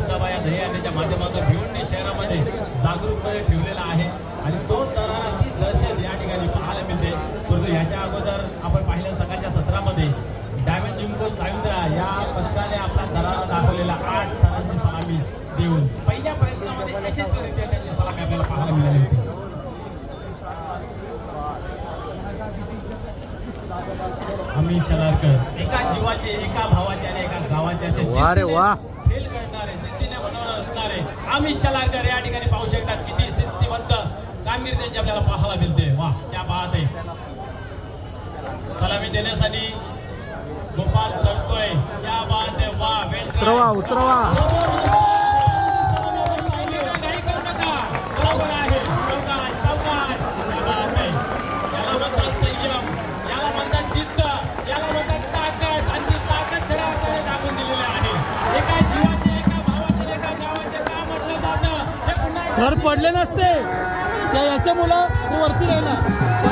दबदबा या दह्याच्या माध्यमातून भिवंडी शहरामध्ये जागरूकपणे ठेवलेला आहे. आणि तो दरारा ती दहशत या ठिकाणी पाहायला मिळते. परंतु याच्या अगोदर आपण पाहिलं सकाळच्या सत्रामध्ये डायमंड जिंको चाविंद्रा या पथकाने आपला दरारा दाखवलेला आठ थरांची सलामी देऊन पहिल्या प्रयत्नामध्ये यशस्वीरित्या त्यांची सलामी आपल्याला पाहायला मिळाली होती. अमित शलारकर एका जीवाचे एका भावाचे आणि एका गावाचे असे वा रे वा. अमित शलारकर या ठिकाणी पाहू शकतात किती शिस्तीबद्ध कामगिरी त्यांची आपल्याला पाहायला मिळते. वा त्या पाहते सलामी देण्यासाठी गोपाल चढतोय. त्या पाहते वा उतरवा उतरवा. हे घर पडले नसते. त्या याच्या मुलं तो वरती राहिला.